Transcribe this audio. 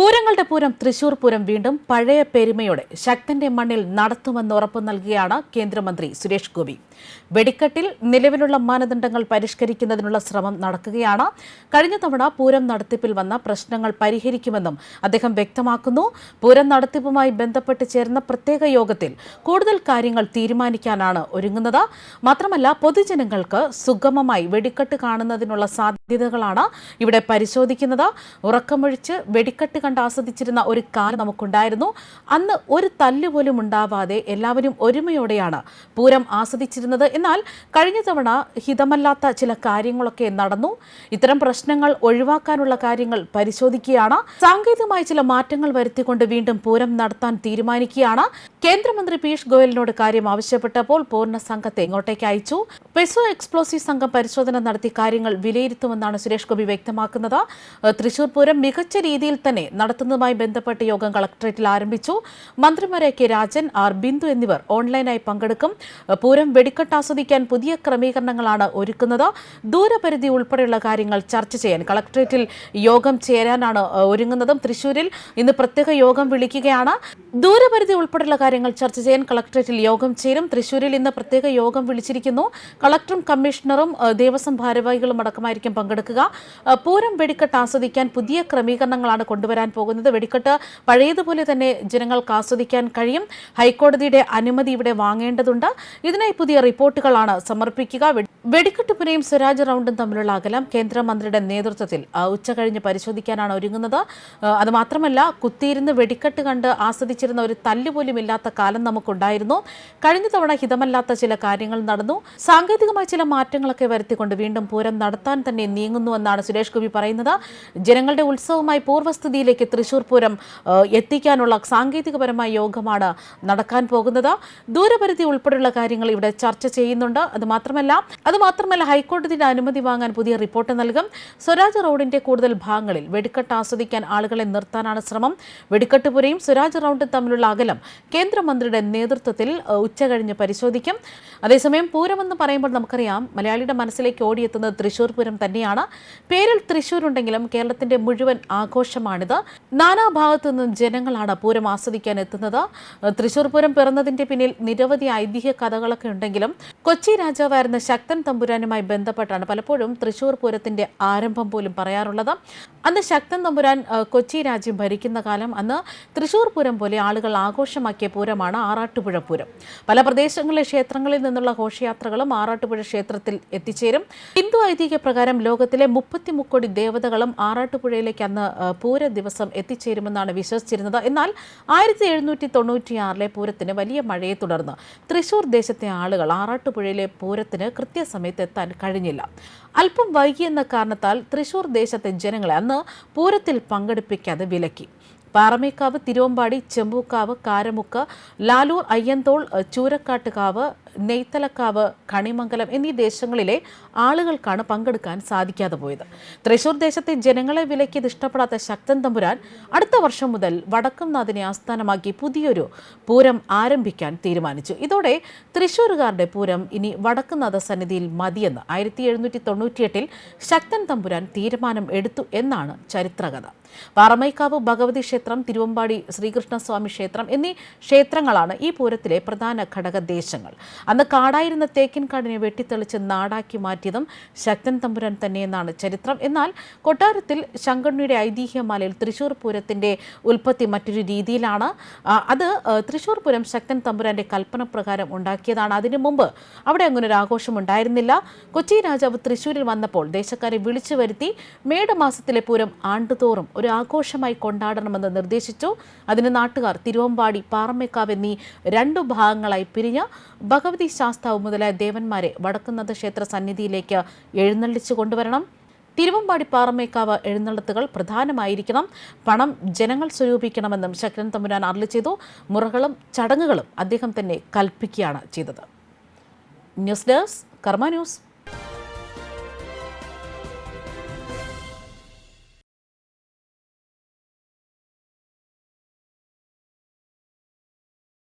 പൂരങ്ങളുടെ പൂരം തൃശൂർ പൂരം വീണ്ടും പഴയ പെരുമയോടെ ശക്തന്റെ മണ്ണിൽ നടത്തുമെന്ന് ഉറപ്പു നൽകുകയാണ് കേന്ദ്രമന്ത്രി സുരേഷ് ഗോപി. വെടിക്കെട്ടിൽ നിലവിലുള്ള മാനദണ്ഡങ്ങൾ പരിഷ്കരിക്കുന്നതിനുള്ള ശ്രമം നടക്കുകയാണ്. കഴിഞ്ഞ തവണ പൂരം നടത്തിപ്പിൽ വന്ന പ്രശ്നങ്ങൾ പരിഹരിക്കുമെന്നും അദ്ദേഹം വ്യക്തമാക്കുന്നു. പൂരം നടത്തിപ്പുമായി ബന്ധപ്പെട്ട് ചേർന്ന പ്രത്യേക യോഗത്തിൽ കൂടുതൽ കാര്യങ്ങൾ തീരുമാനിക്കാനാണ് ഒരുങ്ങുന്നത്. മാത്രമല്ല പൊതുജനങ്ങൾക്ക് സുഗമമായി വെടിക്കെട്ട് കാണുന്നതിനുള്ള സാധ്യതകളാണ് ഇവിടെ പരിശോധിക്കുന്നത്. ഉറക്കമൊഴിച്ച് വെടിക്കെട്ട് കണ്ട് ആസ്വദിച്ചിരുന്ന ഒരു കാലം നമുക്കുണ്ടായിരുന്നു. അന്ന് ഒരു തല്ലുപോലും ഉണ്ടാവാതെ എല്ലാവരും ഒരുമയോടെയാണ് പൂരം ആസ്വദിച്ചിരുന്നത്. എന്നാൽ കഴിഞ്ഞ തവണ ഹിതമല്ലാത്ത ചില കാര്യങ്ങളൊക്കെ നടന്നു. ഇത്തരം പ്രശ്നങ്ങൾ ഒഴിവാക്കാനുള്ള കാര്യങ്ങൾ പരിശോധിക്കുകയാണ്. സാങ്കേതികമായ ചില മാറ്റങ്ങൾ വരുത്തിക്കൊണ്ട് വീണ്ടും പൂരം നടത്താൻ തീരുമാനിക്കുകയാണ്. കേന്ദ്രമന്ത്രി പീയൂഷ് ഗോയലിനോട് കാര്യം ആവശ്യപ്പെട്ടപ്പോൾ പൂർണ സംഘത്തെ ഇങ്ങോട്ടേക്ക് അയച്ചു. പെസോ എക്സ്പ്ലോസീവ് സംഘം പരിശോധന നടത്തി കാര്യങ്ങൾ വിലയിരുത്തുമെന്നാണ് സുരേഷ് ഗോപി വ്യക്തമാക്കുന്നത്. തൃശൂർ പൂരം മികച്ച രീതിയിൽ തന്നെ നടത്തുന്നതുമായി ബന്ധപ്പെട്ട യോഗം കളക്ടറേറ്റിൽ ആരംഭിച്ചു. മന്ത്രിമാരെ കെ രാജൻ ആർ ബിന്ദു എന്നിവർ ഓൺലൈനായി പങ്കെടുക്കും. പൂരം പൂരം വെടിക്കെട്ട് ആസ്വദിക്കാൻ പുതിയ ക്രമീകരണങ്ങളാണ് ഒരുക്കുന്നത്. ദൂരപരിധി ഉൾപ്പെടെയുള്ള കാര്യങ്ങൾ ചർച്ച ചെയ്യാൻ കളക്ടറേറ്റിൽ യോഗം ചേരാനാണ് ഒരുങ്ങുന്നതും. തൃശൂരിൽ ഇന്ന് പ്രത്യേക യോഗം വിളിക്കുകയാണ്. ദൂരപരിധി ഉൾപ്പെടെയുള്ള കാര്യങ്ങൾ ചർച്ച ചെയ്യാൻ കളക്ടറേറ്റിൽ യോഗം ചേരും. തൃശൂരിൽ ഇന്ന് പ്രത്യേക യോഗം വിളിച്ചിരിക്കുന്നു. കളക്ടറും കമ്മീഷണറും ദേവസ്വം ഭാരവാഹികളും അടക്കമായിരിക്കും പങ്കെടുക്കുക. പൂരം വെടിക്കെട്ട് ആസ്വദിക്കാൻ പുതിയ ക്രമീകരണങ്ങളാണ് കൊണ്ടുവരാൻ പോകുന്നത്. വെടിക്കെട്ട് പഴയതുപോലെ തന്നെ ജനങ്ങൾക്ക് ആസ്വദിക്കാൻ കഴിയും. ഹൈക്കോടതിയുടെ അനുമതി ഇവിടെ വാങ്ങേണ്ടതുണ്ട്. ഇതിനായി പുതിയ റിപ്പോർട്ടുകളാണ് സമർപ്പിക്കുക. വെ- വെടിക്കെട്ട് പുരയും സ്വരാജ് റൗണ്ടും തമ്മിലുള്ള അകലം കേന്ദ്രമന്ത്രിയുടെ നേതൃത്വത്തിൽ ഉച്ചകഴിഞ്ഞ് പരിശോധിക്കാനാണ് ഒരുങ്ങുന്നത്. അതുമാത്രമല്ല അത് മാത്രമല്ല കുത്തിയിരുന്ന് വെടിക്കെട്ട് കണ്ട് ആസ്വദിച്ചിരുന്ന ഒരു തല്ലുപോലും ഇല്ലാത്ത കാലം നമുക്കുണ്ടായിരുന്നു. കഴിഞ്ഞ തവണ ഹിതമല്ലാത്ത ചില കാര്യങ്ങൾ നടന്നു. സാങ്കേതികമായ ചില മാറ്റങ്ങളൊക്കെ വരുത്തിക്കൊണ്ട് വീണ്ടും പൂരം നടത്താൻ തന്നെ നീങ്ങുന്നുവെന്നാണ് സുരേഷ് ഗോപി പറയുന്നത്. ജനങ്ങളുടെ ഉത്സവമായി പൂർവസ്ഥിതിയിലേക്ക് തൃശൂർ പൂരം എത്തിക്കാനുള്ള സാങ്കേതികപരമായ യോഗമാണ് നടക്കാൻ പോകുന്നത്. ദൂരപരിധി ഉൾപ്പെടെയുള്ള കാര്യങ്ങൾ ഇവിടെ ചർച്ച ചെയ്യുന്നുണ്ട്. അത് മാത്രമല്ല അത് മാത്രമല്ല ഹൈക്കോടതിയുടെ അനുമതി വാങ്ങാൻ പുതിയ റിപ്പോർട്ട് നൽകും. സ്വരാജ് റോഡിന്റെ കൂടുതൽ ഭാഗങ്ങളിൽ വെടിക്കെട്ട് ആസ്വദിക്കാൻ ആളുകളെ നിർത്താനാണ് ശ്രമം. വെടിക്കെട്ട് പുരയും സ്വരാജ് റൗണ്ടും തമ്മിലുള്ള അകലം കേന്ദ്രമന്ത്രിയുടെ നേതൃത്വത്തിൽ ഉച്ചകഴിഞ്ഞ് പരിശോധിക്കും. അതേസമയം പൂരമെന്ന് പറയുമ്പോൾ നമുക്കറിയാം മലയാളിയുടെ മനസ്സിലേക്ക് ഓടിയെത്തുന്നത് തൃശൂർ പൂരം തന്നെയാണ്. പേരിൽ തൃശൂർ ഉണ്ടെങ്കിലും കേരളത്തിന്റെ മുഴുവൻ ആഘോഷമാണിത്. നാനാഭാഗത്തു നിന്നും ജനങ്ങളാണ് പൂരം ആസ്വദിക്കാൻ എത്തുന്നത്. തൃശൂർ പൂരം പിറന്നതിന്റെ പിന്നിൽ നിരവധി ഐതിഹ്യ കഥകളൊക്കെ ഉണ്ടെങ്കിലും കൊച്ചി രാജാവായിരുന്ന ശക്തൻ തമ്പുരാനുമായി ബന്ധപ്പെട്ടാണ് പലപ്പോഴും തൃശൂർ പൂരത്തിന്റെ ആരംഭം പോലും പറയാറുള്ളത്. അന്ന് ശക്തൻ തമ്പുരാൻ കൊച്ചി രാജ്യം ഭരിക്കുന്ന കാലം അന്ന് തൃശൂർ പൂരം പോലെ ആളുകൾ ആഘോഷമാക്കിയ പൂരമാണ് ആറാട്ടുപുഴ പൂരം. പല പ്രദേശങ്ങളിലെ ക്ഷേത്രങ്ങളിൽ നിന്നുള്ള ഘോഷയാത്രകളും ആറാട്ടുപുഴ ക്ഷേത്രത്തിൽ എത്തിച്ചേരും. ഹിന്ദു ഐതിഹ്യ പ്രകാരം ലോകത്തിലെ മുപ്പത്തി മുക്കോടി ദേവതകളും ആറാട്ടുപുഴയിലേക്ക് അന്ന് പൂര ദിവസം എത്തിച്ചേരുമെന്നാണ് വിശ്വസിച്ചിരുന്നത്. എന്നാൽ ആയിരത്തി എഴുന്നൂറ്റി തൊണ്ണൂറ്റിയാറിലെ പൂരത്തിന് വലിയ മഴയെ തുടർന്ന് തൃശൂർ ദേശത്തെ ആളുകൾ ആറാട്ടുപുഴയിലെ പൂരത്തിന് കൃത്യസമയത്ത് എത്താൻ കഴിഞ്ഞില്ല. അല്പം വൈകിയെന്ന കാരണത്താൽ തൃശൂർ ദേശത്തെ ജനങ്ങളെ അന്ന് പൂരത്തിൽ പങ്കെടുപ്പിക്കാതെ വിലക്കി. പാറമേക്കാവ് തിരുവമ്പാടി ചെമ്പൂക്കാവ് കാരമുക്ക് ലാലൂർ അയ്യന്തോൾ ചൂരക്കാട്ടുകാവ് നെയ്ത്തലക്കാവ് കണിമംഗലം എന്നീ ദേശങ്ങളിലെ ആളുകൾക്കാണ് പങ്കെടുക്കാൻ സാധിക്കാതെ പോയത്. തൃശൂർ ദേശത്തെ ജനങ്ങളെ വിലക്കിയത് ഇഷ്ടപ്പെടാത്ത ശക്തൻ തമ്പുരാൻ അടുത്ത വർഷം മുതൽ വടക്കുംനാഥിനെ ആസ്ഥാനമാക്കി പുതിയൊരു പൂരം ആരംഭിക്കാൻ തീരുമാനിച്ചു. ഇതോടെ തൃശൂരുകാരുടെ പൂരം ഇനി വടക്കുംനാഥ സന്നിധിയിൽ മതിയെന്ന് ആയിരത്തി എഴുന്നൂറ്റി തൊണ്ണൂറ്റിയെട്ടിൽ ശക്തൻ തമ്പുരാൻ തീരുമാനം എടുത്തു എന്നാണ് ചരിത്രകഥ. പാറമൈക്കാവ് ഭഗവതി ക്ഷേത്രം തിരുവമ്പാടി ശ്രീകൃഷ്ണസ്വാമി ക്ഷേത്രം എന്നീ ക്ഷേത്രങ്ങളാണ് ഈ പൂരത്തിലെ പ്രധാന ഘടകദേശങ്ങൾ. അന്ന് കാടായിരുന്ന തേക്കിൻ തേക്കിൻകാടിനെ വെട്ടിത്തെളിച്ച് നാടാക്കി മാറ്റിയതും ശക്തൻ തമ്പുരാൻ തന്നെയെന്നാണ് ചരിത്രം. എന്നാൽ കൊട്ടാരത്തിൽ ശങ്കണ്ണിയുടെ ഐതിഹ്യമാലയിൽ തൃശൂർ പൂരത്തിന്റെ ഉൽപ്പത്തി മറ്റൊരു രീതിയിലാണ്. അത് തൃശൂർ പൂരം ശക്തൻ തമ്പുരാന്റെ കൽപ്പന പ്രകാരം ഉണ്ടാക്കിയതാണ്. അതിനു മുമ്പ് അവിടെ അങ്ങനെ ഒരു ആഘോഷം ഉണ്ടായിരുന്നില്ല. കൊച്ചി രാജാവ് തൃശൂരിൽ വന്നപ്പോൾ ദേശക്കാരെ വിളിച്ചു വരുത്തി മേടമാസത്തിലെ പൂരം ആണ്ടുതോറും ഒരു ആഘോഷമായി കൊണ്ടാടണമെന്ന് നിർദ്ദേശിച്ചു. അതിന് നാട്ടുകാർ തിരുവമ്പാടി പാറമേക്കാവ് എന്നീ രണ്ടു ഭാഗങ്ങളായി പിരിഞ്ഞ് ഭഗവതി ശാസ്താവ് മുതലായ ദേവന്മാരെ വടക്കുന്നാഥ ക്ഷേത്ര സന്നിധിയിലേക്ക് എഴുന്നള്ളിച്ചു കൊണ്ടുവരണം. തിരുവമ്പാടി പാറമേക്കാവ് എഴുന്നള്ളത്തുകൾ പ്രധാനമായിരിക്കണം. പണം ജനങ്ങൾ സ്വരൂപിക്കണമെന്നും ശക്രൻ തമ്പുരാൻ അരളി ചെയ്തു. മുറകളും ചടങ്ങുകളും അദ്ദേഹം തന്നെ കൽപ്പിക്കുകയാണ് ചെയ്തത്. News desk Karma news.